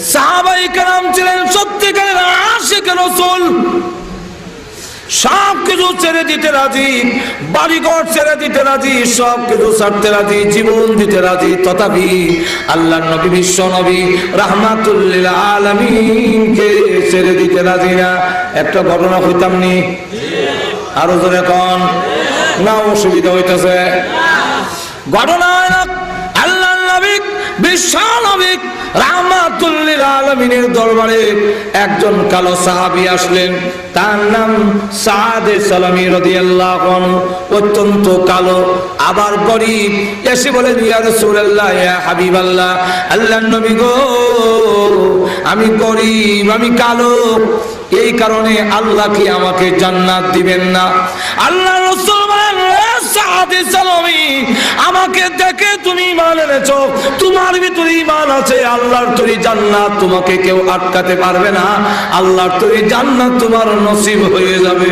সাহাবাই কালাম ছিলেন সত্যিকারের আশেখ রসুল। সব কিছু ছেড়ে দিতে রাজি, বাড়িঘর ছেড়ে দিতে রাজি, সব কিছু ছাড়তে রাজি, জীবন দিতে রাজি। তথাপি আল্লাহ নবী, বিশ্ব নবী রাহমাতুল্লিল আলমিনকে ছেড়ে দিতে রাজি না। একটা ঘটনা হইতাম নি? আরও জোরে কন। না অসুবিধা হইতেছে। ঘটনা নবী বিশ্ব রাহমাতুল্লিল আলমিনের দরবারে একজন কালো সাহাবী আসলেন। তার নাম সাদে সালামি রাদিয়াল্লাহু অত্যন্ত কালো, আবার গরিব। এসে বলেন, ইয়া রাসূলুল্লাহ, ইয়া হাবিবাল্লাহ, আল্লাহর নবী গো, আমি গরিব, আমি কালো। এই কারণে আল্লাহ কি আমাকে জান্নাত দিবেন না? আল্লাহ রাসূল বলেন, "এ সাদে সালামি, আমাকে দেখে তুমি ইমান এনেছো। তোমার ভিতরে ইমান আছে, আল্লাহর তৈরি জান্নাত তোমাকে কেউ আটকাতে পারবে না। আল্লাহর তৈরি জান্নাত তোমার নসিব হয়ে যাবে।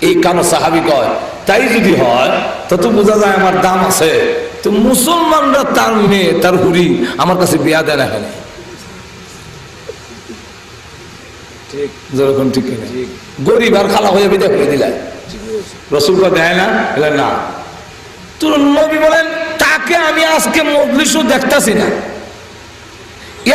এই কানো সাহাবি কয়, তাই যদি হয়, তো তো বোঝা যায় আমার দাম আছে। তো মুসলমানরা তার মেয়ে, তার হুড়ি আমার কাছে বিয়া দেয় না ঠিক যেরকম ঠিক গরিব আর খালা হয়ে বিদায় করে দিলেন রসুল দেয় না? বলে না। তোর নবী বলেন তাকে আমি আজকে মজলিসও দেখতাছি না।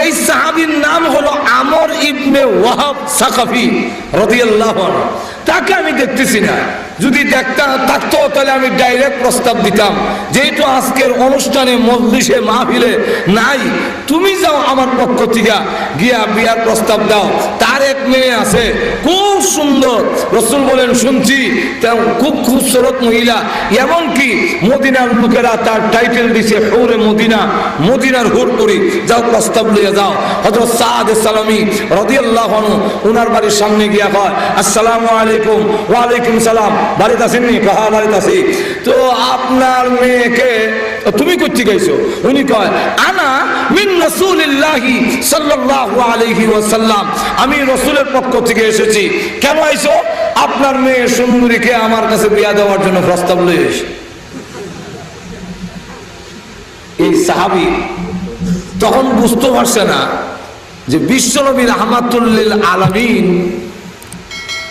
এই সাহাবির নাম হলো আমর ইবনে ওয়াহাব সাকাফি রাদিয়াল্লাহু আনহু। তাকে আমি দেখতেছি না। যদি দেখতাম থাকতো, তাহলে আমি ডাইরেক্ট প্রস্তাব দিতাম, যেহেতু আজকের অনুষ্ঠানে মজলিসে মাহফিলে নাই। তুমি যাও আমার পক্ষ থেকে গিয়া বিয়ার প্রস্তাব দাও। তার এক মেয়ে আছে, খুব সুন্দর। রসুল বলেন, শুনছি খুব খুবসুরত মহিলা। এমনকি মদিনার লোকেরা তার টাইটেল দিছে, হৌরে মদিনা, মদিনার হুর করি যাও, প্রস্তাব লিয়ে যাও। হজরত সাদ সালামি রদিয়াল্লাহ ওনার বাড়ির সামনে গিয়া কয়, আসসালামু আলাইকুম ওয়ালাইকুম সালাম। কহা তো আপনার মেয়েকে তুমি করতে গেছো? উনি কয়, আনা মিন আমি রসুলের পক্ষ থেকে এসেছি। কেন আইছো? আপনার মেয়ে সুন্দরীকে আমার কাছে বিয়া দেওয়ার জন্য প্রস্তাব লয়ে এই সাহাবি তখন বুঝতে পারছে না যে বিশ্বনবী রহমাতুল্লিল আলামিন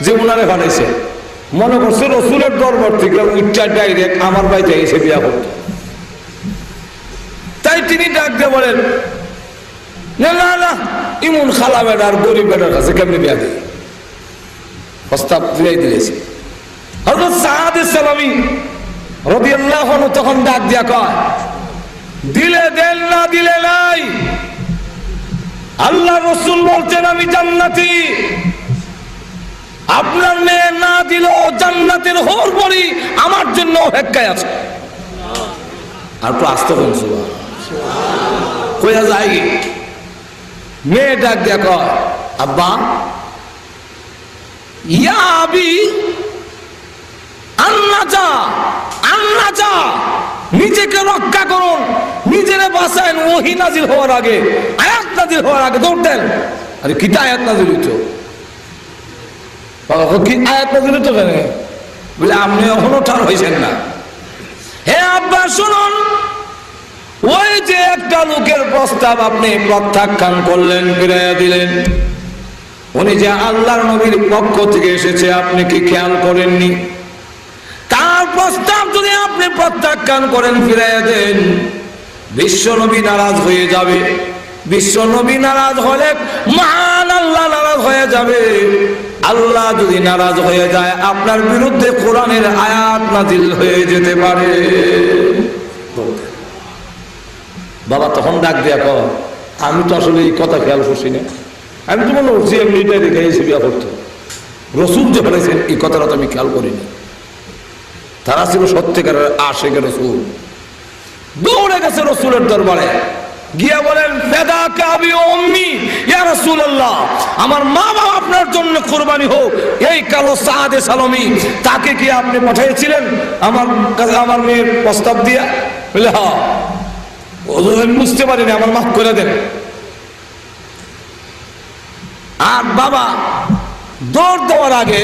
যে উনারে বানাইছে। মনে করছে রসুলের দরবার থেকে উচ্চা ডাইরেক্ট আমার বাড়িতে এসে বিয়া করতো। তাই তিনি ডাক দিয়ে বলেন, না না ইমন খালা বেড়ার গরিব বেড়ার কাছে কেমনি বিয়া দেয় প্রস্তাব ফিরাই দিয়েছে হযরত সাদ সালামি রাদিয়াল্লাহু আনহু তখন ডাক দিয়া কয়, দিলে দেন না দিলে নাই। আল্লাহ রসুল বলছেন আমি জান্নাতি। আপনার মেয়ে না দিল জান্নাতের হোর বড়ি আমার জন্য অপেক্ষায় আছে। আর তো আসতে বলছো কইয়া যাই, মেয়ে ডাক দিয়া কয়, আব্বা, ইয়া আবি আন্না যা আন্না যা নিজেকে রক্ষা করুন, নিজেরে বাঁচায়েন, ওহি নাজিল হওয়ার আগে, আয়াত নাজিল হওয়ার আগে দৌড় দেন। আরে কিটা আয়াত নাজিল হইতো? কি আয়াত নাজিল হইতো কেন বলে, আপনি এখনও ঠার হয়েছেন না। হে আব্বা, শুনুন। ওই যে একটা লোকের প্রস্তাব আপনি প্রত্যাখ্যান করলেন, ফিরাইয়া দিলেন। উনি যে আল্লাহর নবীর পক্ষ থেকে এসেছে, আপনি কি খেয়াল করেননি? তার প্রস্তাব যদি আপনি প্রত্যাখ্যান করেন, ফিরাইয়া দেন, বিশ্ব নবী নারাজ হয়ে যাবে। বিশ্ব নবী নারাজ হলে মহান আল্লাহ নারাজ হয়ে যাবে। আল্লাহ যদি নারাজ হয়ে যায়, আপনার বিরুদ্ধে কোরআনের আয়াত নাজিল হয়ে যেতে পারে। বাবা তখন ডাক দিয়া কর আমি তো আসলে এই কথা খেয়াল করছি না। আমি তো মনে করছি এমনিটাই রেখে এসে বিয়া করতো রসুল যে বলেছেন, এই কথাটা তো আমি খেয়াল করিনি। তারা ছিল সত্যিকারের আশেখ রসুল। দৌড়ে গেছে রসুলের দরবারে। গিয়া বলেন বেদা কাবি অম্মি, ইয়া রাসূলুল্লাহ, আমার মা বাবা আপনার জন্য কুরবানি হোক। এই কালো সাদে সালমি, তাকে কি আপনি পাঠিয়েছিলেন আমার কাছে, আমার মেয়ের প্রস্তাব দিয়া? বলে হ্যাঁ। বুঝতে পারিনি, আমার মাফ করে দেন। আর বাবা দৌড় দেওয়ার আগে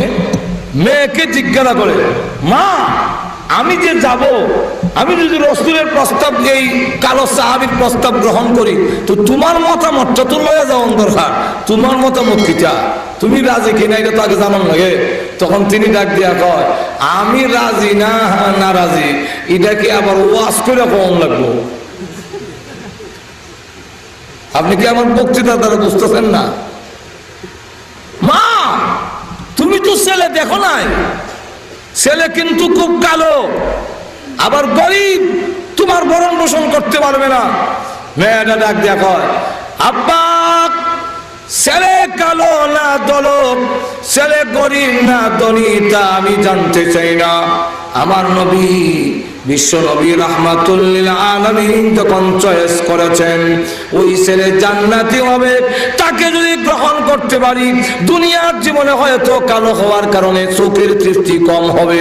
মেয়েকে জিজ্ঞাসা করে, মা, আমি যে যাব আমি যদি রসুলের প্রস্তাব এই কালো সাহাবির প্রস্তাব গ্রহণ করি, তো তোমার মতামতটা তো লয়ে যাও দরকার। তোমার মতামত কিটা? তুমি রাজি কিনা এটা তো আগে জানান লাগে। তখন তিনি ডাক দিয়া কয়, আমি রাজি না না রাজি, এটা কি আবার ওয়াজ করে কম লাগবো? আপনি কি আমার বক্তৃতা দ্বারা বুঝতেছেন না? মা, তুমি তো ছেলে দেখো নাই। ছেলে কিন্তু খুব কালো। আবার গরিব, তোমার ভরণ পোষণ করতে পারবে না। মেয়েটা ডাক দেখো আব্বা ছেলে কালো না গরিব না ধনী, তা আমি জানতে চাই না। আমার নবী, বিশ্ব নবী রহমাতুল্লিল আলমিন যখন চয়েস করেছেন, ওই ছেলে হবে। তাকে যদি গ্রহণ করতে পারি, দুনিয়ার জীবনে হয়তো কালো হওয়ার কারণে চোখের কম হবে।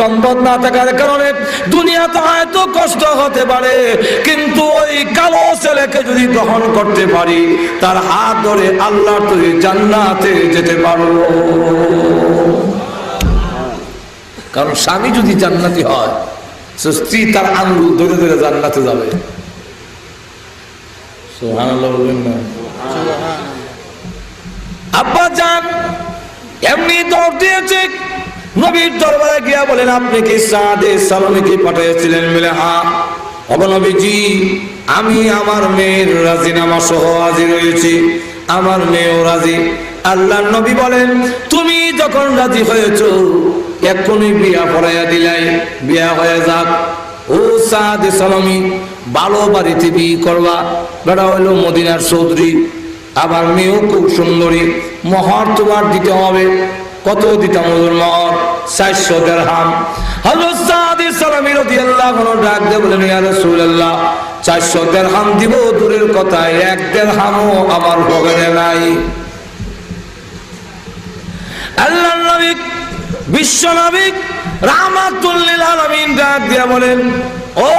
সম্পদ না থাকার কারণে হয়তো কষ্ট হতে পারে। কিন্তু ওই কালো ছেলেকে যদি গ্রহণ করতে পারি, তার হাত ধরে আল্লাহ তুই জান্নাতে যেতে পারব। কারণ স্বামী যদি জান্নাতি হয় তো স্ত্রী তার আঙ্গুল ধরে ধরে জান্নাতে যাবে। আব্বা যান, এমনি দৌড় দিয়েছে। নবীর দরবারে গিয়া বলেন, আপনি কি সাদে সালামকে পাঠিয়েছিলেন হ্যাঁ অবনবীজি আমি আমার মেয়ের রাজিনামা সহ হাজির হয়েছি। আমার মেয়েও রাজি। আল্লাহ নবী বলেন, তুমি যখন রাজি হয়েছ, এক্ষুনি বিয়া পড়াইয়া দিলাই। বিয়া হয়ে যাক। ও সাদে সালামি, ভালো বাড়িতে বিয়ে করবা। বেড়া হইল মদিনার চৌধুরী। আবার মেয়েও খুব সুন্দরী। মহর তোমার দিতে হবে। কত দিতাম ওদের মহর? চারশো দেড়হাম। হযরত সাদি সালামি রাদিয়াল্লাহু আনহু ডাক দিয়ে বলেন ইয়া রাসূলুল্লাহ, চারশো দেড়হাম দিব, দূরের কথা, এক দেড়হামও আমার পকেটে নাই। আল্লাহ নবী, বিশ্ব নবী রাহমাতুল্লিল আলামিন ডাক দিয়ে বলেন, ও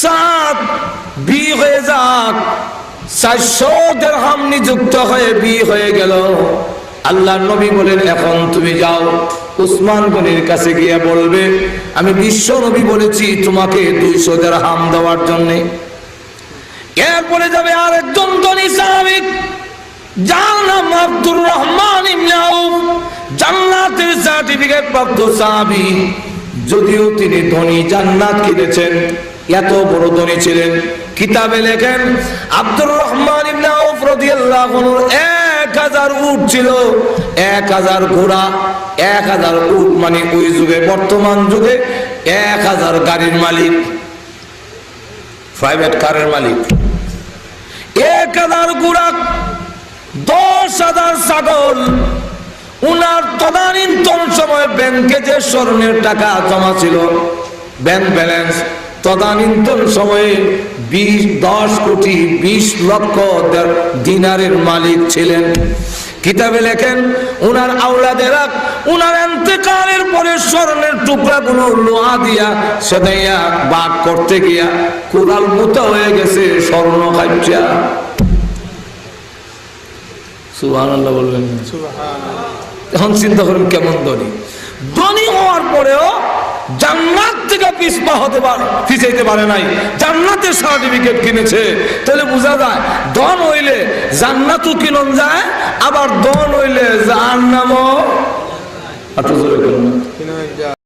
সাত বি হয়ে যাক। চারশো দেড়হাম নিযুক্ত হয়ে বি হয়ে গেল। আল্লাহ নবী বলেন, এখন তুমি যাও। উসমান গনির কাছে গিয়ে বলবে, আমি বিশ্ব নবী বলেছি তোমাকে দুইশো দেড়হাম দেওয়ার জন্যে। এরপরে যাবে আরেকজন ধনী সাহাবিক। যার নাম আব্দুর রহমান জান্নাতের সার্টিফিকেট প্রাপ্ত সাহাবী। যদিও তিনি ধনী জান্নাত কিনেছেন, এত বড় ধনী ছিলেন। কিতাবে লেখেন, আব্দুর রহমান ইবনে আউফ রাদিয়াল্লাহু এক হাজার উট ছিল, এক হাজার ঘোড়া, এক হাজার উট মানে ওই যুগে, বর্তমান যুগে এক হাজার গাড়ির মালিক প্রাইভেট কারের মালিক। এক হাজার ঘোড়া দশ হাজার ছাগল। উনার তদানীন্তন সময় ব্যাংকে যে স্বর্ণের টাকা জমা ছিল, ব্যাংক ব্যালেন্স, তদানীন্তন সময়ে বিশ, দশ কোটি, বিশ লক্ষ দিনারের মালিক ছিলেন। কিতাবে লেখেন, উনার আওলাদেরা উনার এন্তেকালের পরে স্বর্ণের টুকরাগুলো লোহা দিয়া সেদাইয়া বাদ করতে গিয়া কোরাল মুতা হয়ে গেছে স্বর্ণ খাইচা সুবহানাল্লাহ বলবেন এখন চিন্তা করেন কেমন ধনী ধনী হওয়ার পরেও জান্নাত থেকে পিসপা হতে পারে পিছাইতে পারে নাই। জান্নাতের সার্টিফিকেট কিনেছে। তাহলে বোঝা যায় ধন হইলে জান্নাতও কিনন যায় আবার ধন হইলে জাহান্নামও না।